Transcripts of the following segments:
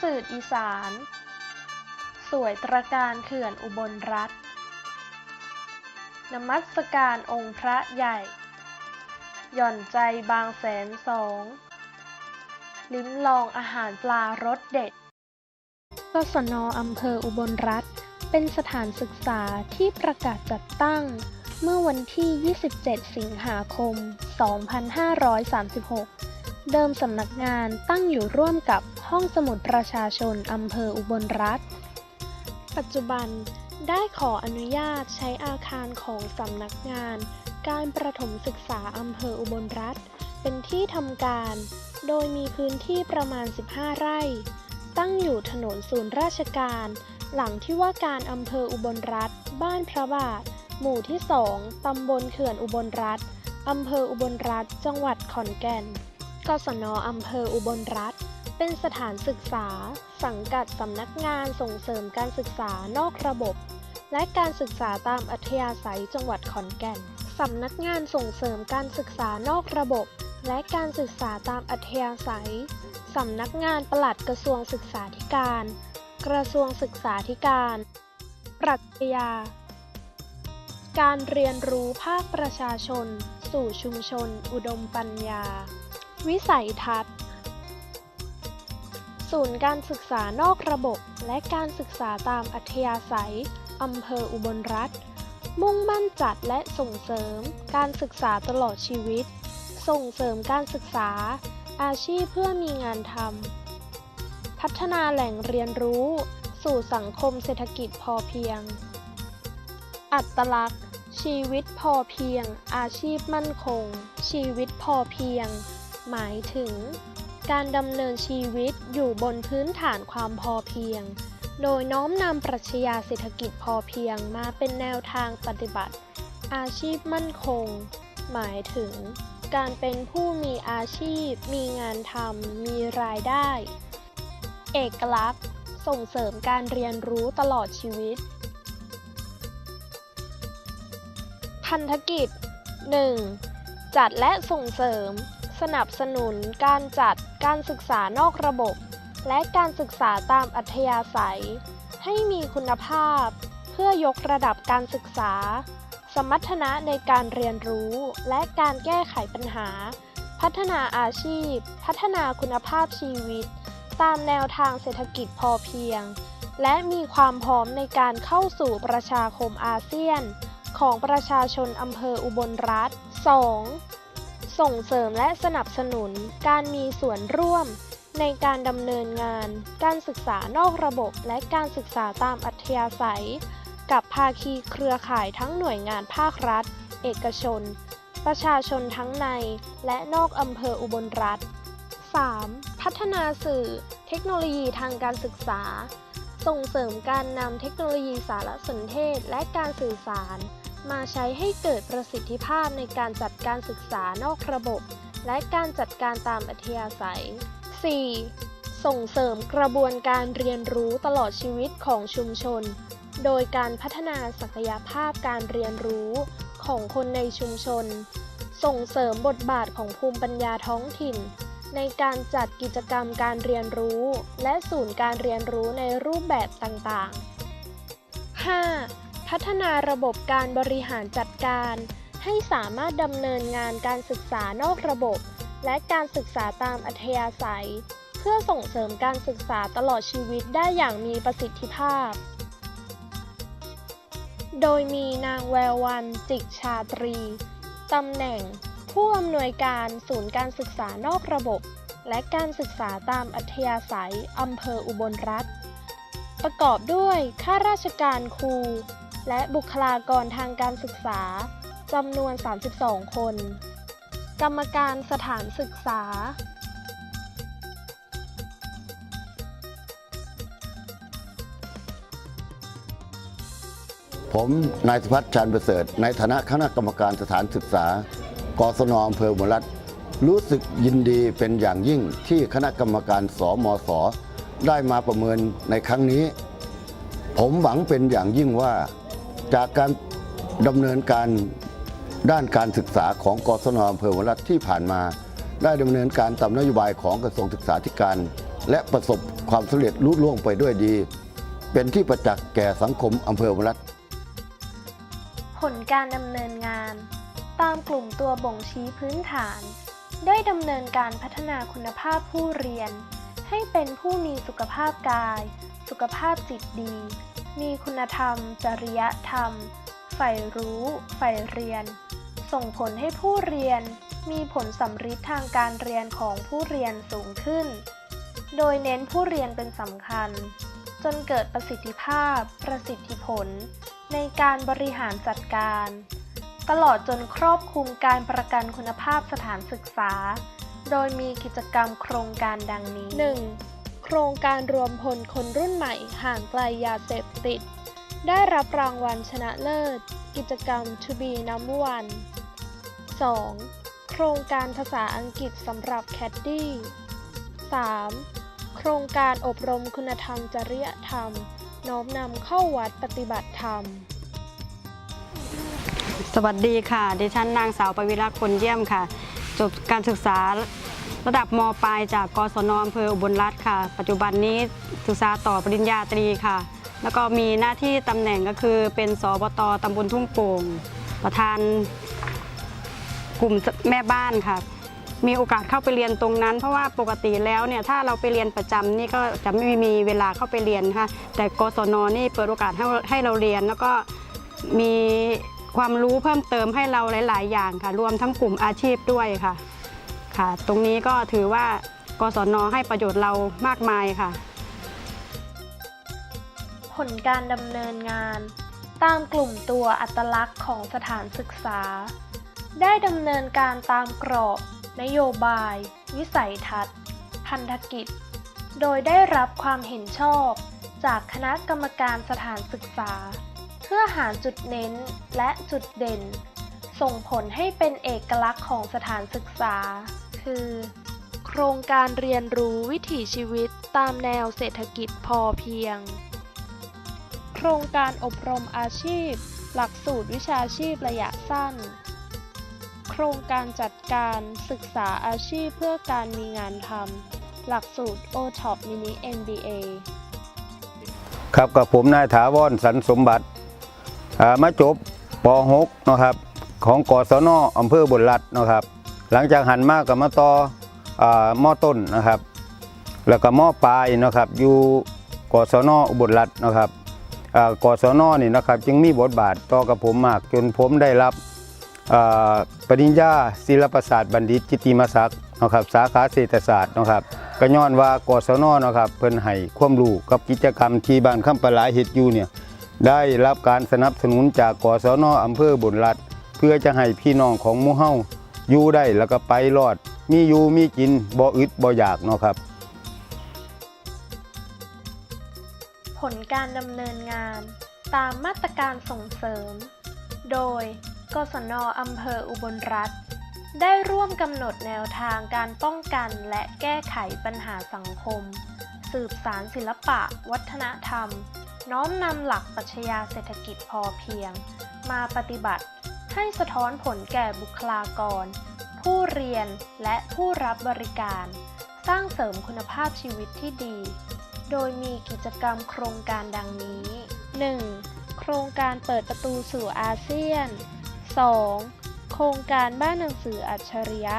ทะเลน้ำจืดอีสาน สวยตระการเขื่อนอุบลรัฐนมัสการองค์พระใหญ่ หย่อนใจบางแสนสอง ลิ้มลองอาหารปลารสเด็ดกศนอำเภออุบลรัฐ เป็นสถานศึกษาที่ประกาศจัดตั้ง เมื่อวันที่ 27 สิงหาคม 2536 เดิมสำนักงานตั้งอยู่ร่วมกับห้องสมุดประชาชนอำเภออุบลรัฐ ปัจจุบันได้ขออนุญาตใช้อาคารของสำนักงาน การประถมศึกษาอำเภออุบลรัฐ เป็นที่ทำการ โดยมีพื้นที่ประมาณ 15 ไร่ ตั้งอยู่ถนนศูนย์ราชการ หลังที่ว่าการอำเภออุบลรัฐ บ้านพระบาท หมู่ที่ 2 ตำบลเขื่อนอุบลรัฐอำเภออุบลรัฐ จังหวัดขอนแก่น กศนอำเภออุบลรัฐ เป็นสถานศึกษา สังกัดสำนักงานส่งเสริมการศึกษานอกระบบ และการศึกษาตามอัธยาศัยจังหวัดขอนแก่นสำนักงานส่งเสริมการศึกษานอกระบบ และการศึกษาตามอัธยาศัยสำนักงานปลัดกระทรวงศึกษาธิการ กระทรวงศึกษาธิการ ปรัชญา การเรียนรู้ภาคประชาชน สู่ชุมชน อุดมปัญญา วิสัยทัศน์ ศูนย์การศึกษานอกระบบ และการศึกษาตามอัธยาศัย อำเภออุบลรัฐ มุ่งมั่นจัดและส่งเสริม การศึกษาตลอดชีวิต ส่งเสริมการศึกษา อาชีพเพื่อมีงานทำ พัฒนาแหล่งเรียนรู้ สู่สังคมเศรษฐกิจพอเพียง อัตลักษณ์ชีวิตพอเพียง อาชีพมั่นคง ชีวิตพอเพียง หมายถึง การดำเนินชีวิตอยู่บนพื้นฐานความพอเพียง โดยน้อมนำปรัชญาเศรษฐกิจพอเพียงมาเป็นแนวทางปฏิบัติ อาชีพมั่นคง หมายถึง การเป็นผู้มีอาชีพ มีงานทำมีรายได้ เอกลักษณ์ ส่งเสริมการเรียนรู้ตลอดชีวิต พันธกิจ 1. จัดและส่งเสริม สนับสนุนการจัดการศึกษานอกระบบ และการศึกษาตามอัธยาศัย ให้มีคุณภาพ เพื่อยกระดับการศึกษา สมรรถนะในการเรียนรู้ และการแก้ไขปัญหา พัฒนาอาชีพ พัฒนาคุณภาพชีวิต ตามแนวทางเศรษฐกิจพอเพียง และมีความพร้อมในการเข้าสู่ประชาคมอาเซียน ของประชาชนอำเภออุบลรัฐ 2. ส่งเสริมและสนับสนุนการมีส่วนร่วม ในการดำเนินงาน การศึกษานอกระบบและการศึกษาตามอัธยาศัย กับภาคีเครือข่ายทั้งหน่วยงานภาครัฐ เอกชน ประชาชนทั้งใน และนอกอำเภออุบลรัฐ 3. พัฒนาสื่อ เทคโนโลยีทางการศึกษา ส่งเสริมการนำเทคโนโลยีสารสนเทศและการสื่อสาร มาใช้ให้เกิดประสิทธิภาพในการจัดการศึกษานอกระบบ และการจัดการตามอัธยาศัย 4. ส่งเสริมกระบวนการเรียนรู้ตลอดชีวิตของชุมชน โดยการพัฒนาศักยภาพการเรียนรู้ของคนในชุมชน ส่งเสริมบทบาทของภูมิปัญญาท้องถิ่น ในการจัดกิจกรรมการเรียนรู้ และศูนย์การเรียนรู้ในรูปแบบต่างๆ 5. พัฒนาระบบการบริหารจัดการ ให้สามารถดำเนินงานการศึกษานอกระบบ และการศึกษาตามอัธยาศัย เพื่อส่งเสริมการศึกษาตลอดชีวิตได้อย่างมีประสิทธิภาพ โดยมีนางแวววันจิกชาตรีตำแหน่ง ผู้อำนวยการศูนย์การศึกษานอกระบบ และการศึกษาตามอัธยาศัยอำเภออุบลรัฐประกอบด้วยข้าราชการครู และบุคลากรทางการศึกษาจำนวน 32 คน กรรมการสถานศึกษา ผมนายสุพัฒน์ชาญประเสริฐ ในฐานะคณะกรรมการสถานศึกษากศนอำเภออุบลรัฐรู้สึกยินดีเป็นอย่างยิ่งที่คณะกรรมการสมศได้มาประเมินในครั้งนี้ ผมหวังเป็นอย่างยิ่งว่า จากการดำเนินการด้านการศึกษาของกศนอำเภออุบลรัฐที่ผ่านมา ได้ดำเนินการตามนโยบายของกระทรวงศึกษาธิการ และประสบความสำเร็จลุล่วงไปด้วยดี เป็นที่ประจักษ์แก่สังคมอำเภออุบลรัตผลการดำเนินงาน ตามกลุ่มตัวบ่งชี้พื้นฐาน ได้ดำเนินการพัฒนาคุณภาพผู้เรียน ให้เป็นผู้มีสุขภาพกาย สุขภาพจิตดี มีคุณธรรม จริยธรรม ใฝ่รู้ ใฝ่เรียน ส่งผลให้ผู้เรียน มีผลสำฤทธิ์ทางการเรียนของผู้เรียนสูงขึ้น โดยเน้นผู้เรียนเป็นสำคัญ จนเกิดประสิทธิภาพ ประสิทธิผล ในการบริหารจัดการ ตลอดจนครอบคลุมการประกันคุณภาพสถานศึกษา โดยมีกิจกรรมโครงการดังนี้ 1. โครงการรวมพลคนรุ่นใหม่ห่างไกลยาเสพติด ได้รับรางวัลชนะเลิศ กิจกรรม To be number one 2. โครงการภาษาอังกฤษสำหรับแคดดี้ 3. โครงการอบรมคุณธรรมจริยธรรม น้อมนำเข้าวัดปฏิบัติธรรม สวัสดีค่ะ ดิฉันนางสาวปวิรักษ์คนเยี่ยมค่ะ จบการศึกษา ระดับมปลายจากกศนอำเภออุบลรัตน์ค่ะ ปัจจุบันนี้ศึกษาต่อปริญญาตรีค่ะ แล้วก็มีหน้าที่ตำแหน่งก็คือเป็นสบตตำบลทุ่งโป่ง ประธานกลุ่มแม่บ้านค่ะ มีโอกาสเข้าไปเรียนตรงนั้น เพราะว่าปกติแล้วเนี่ยถ้าเราไปเรียนประจำนี่ก็จะไม่มีเวลาเข้าไปเรียนค่ะ แต่กศนนี่เปิดโอกาสให้ให้เราเรียนแล้วก็มีความรู้เพิ่มเติมให้เราหลาย ๆ อย่างค่ะ รวมทั้งกลุ่มอาชีพด้วยค่ะ ค่ะ ตรงนี้ก็ถือว่ากศนให้ประโยชน์เรามากมายค่ะ ผลการดำเนินงาน ตามกลุ่มตัวอัตลักษณ์ของสถานศึกษา ได้ดำเนินการตามกรอบ นโยบาย วิสัยทัศน์ พันธกิจ โดยได้รับความเห็นชอบจากคณะกรรมการสถานศึกษา เพื่อหาจุดเน้นและจุดเด่น ส่งผลให้เป็นเอกลักษณ์ของสถานศึกษา คือ โครงการเรียนรู้วิถีชีวิตตามแนวเศรษฐกิจพอเพียง โครงการอบรมอาชีพ หลักสูตรวิชาชีพระยะสั้น โครงการจัดการศึกษาอาชีพเพื่อการมีงานทำหลักสูตร OTOP Mini MBA ครับกับผมนายถาวรสันสมบัติอามาจบป .6 นะครับของกศนอำเภอบุญรัตน์นะครับ หลังจากหันมากกับมาต่ออ่ามอต้นนะครับ แล้วก็มอปลายนะครับ อยู่กศนอุบลรัตน์นะครับกศนนี่นะครับ จึงมีบทบาทต่อกับผมมาก จนผมได้รับปริญญาศิลปศาสตร์บัณฑิตจิติมศักดิ์นะครับสาขาเศรษฐศาสตร์นะครับก็ย้อนว่ากศนนะครับเพิ่นให้ความรู้กับกิจกรรมที่บ้านคำปลายเฮ็ดยูเนี่ยได้รับการสนับสนุนจากกศนอำเภอบุญรัตน์เพื่อจะให้พี่น้องของมู่เฮา อยู่ได้แล้วก็ไปรอด มีอยู่มีกินบ่อึดบ่อยากเนาะครับ ผลการดำเนินงานตามมาตรการส่งเสริม โดย กศนอำเภออุบลรัตน์ได้ร่วมกำหนดแนวทางการป้องกันและแก้ไขปัญหาสังคม สืบสารศิลปะ วัฒนธรรม น้อมนำหลักปรัชญาเศรษฐกิจพอเพียง มาปฏิบัติ ให้สะท้อนผลแก่บุคลากร ผู้เรียนและผู้รับบริการ สร้างเสริมคุณภาพชีวิตที่ดี โดยมีกิจกรรมโครงการดังนี้ 1. โครงการเปิดประตูสู่อาเซียน 2. โครงการบ้านหนังสืออัจฉริยะ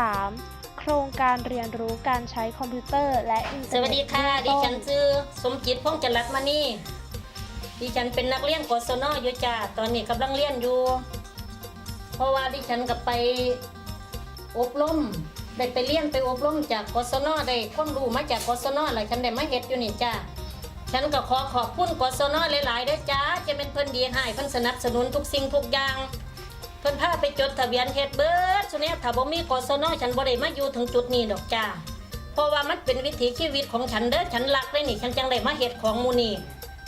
3. โครงการเรียนรู้การใช้คอมพิวเตอร์และอินเทสอร์เน็ตวัสดีค่ะเบื้ดิองต้ฉันชื่อสมจิตพงษ์จรัสมานี่ ดิฉันเป็นนักเรียนกศนอยู่จ้าตอนนี้กำลังเรียนอยู่ เพราะว่าดิฉันกับไปอบรมได้ไปเรียนไปอบรมจากกศนได้ความรู้มาจากกศนแล้วฉันได้มาเฮ็ดอยู่นี่จ้าฉันก็ขอขอบคุณกศนหลายๆด้อจ้าจะเป็นเพิ่นดีให้เพิ่นสนับสนุนทุกสิ่งทุกอย่าง เพิ่นพาไปจดทะเบียนเฮ็ดเบิดสุเนี่ยถ้าบ่มีกศนฉันบ่ได้มาอยู่ถึงจุดนี้ดอกจ้าเพราะว่ามันเป็นวิถีชีวิตของฉันเด้อฉันรักเลยนี่ฉันจังได้มาเฮ็ดของมูนี่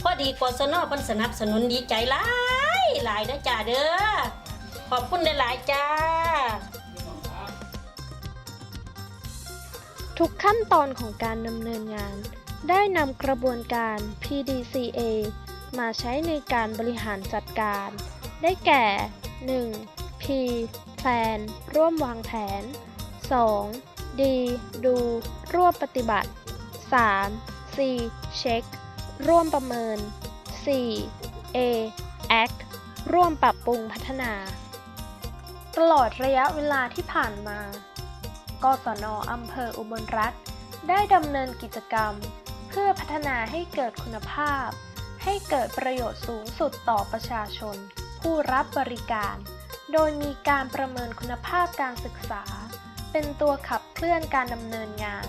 พอดีกศนเพิ่นสนับสนุนดีใจหลายหลายเด้อจ้าเด้อขอบคุณหลายๆจ้า ทุกขั้นตอนของการดำเนินงาน ได้นำกระบวนการ PDCA มาใช้ในการบริหารจัดการ ได้แก่ 1. P Plan ร่วมวางแผน 2. D ดู ร่วมปฏิบัติ 3. C เช็ค ร่วมประเมิน 4. A act ร่วมปรับปรุงพัฒนา ตลอดระยะเวลาที่ผ่านมา กศนอำเภออุบลรัฐ ได้ดำเนินกิจกรรม เพื่อพัฒนาให้เกิดคุณภาพ ให้เกิดประโยชน์สูงสุดต่อประชาชน ผู้รับบริการ โดยมีการประเมินคุณภาพการศึกษา เป็นตัวขับเคลื่อนการดำเนินงาน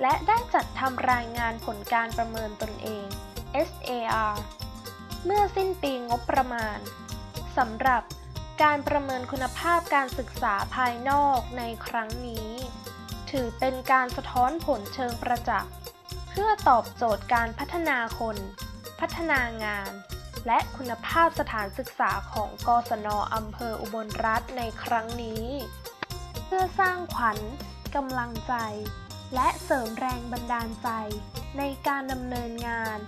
และได้จัดทำรายงานผลการประเมินตนเอง SAR เมื่อสิ้นปีงบประมาณสำหรับการประเมินคุณภาพการศึกษาภายนอกในครั้งนี้ ถือเป็นการสะท้อนผลเชิงประจักษ์ เพื่อตอบโจทย์การพัฒนาคน พัฒนางาน และคุณภาพสถานศึกษาของกศนอำเภออุบลรัฐในครั้งนี้ เพื่อสร้างขวัญกำลังใจ และเสริมแรงบันดาลใจ ในการดำเนินงาน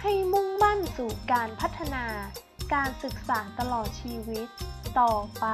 ให้มุ่งมั่นสู่การพัฒนา การศึกษาตลอดชีวิตต่อไป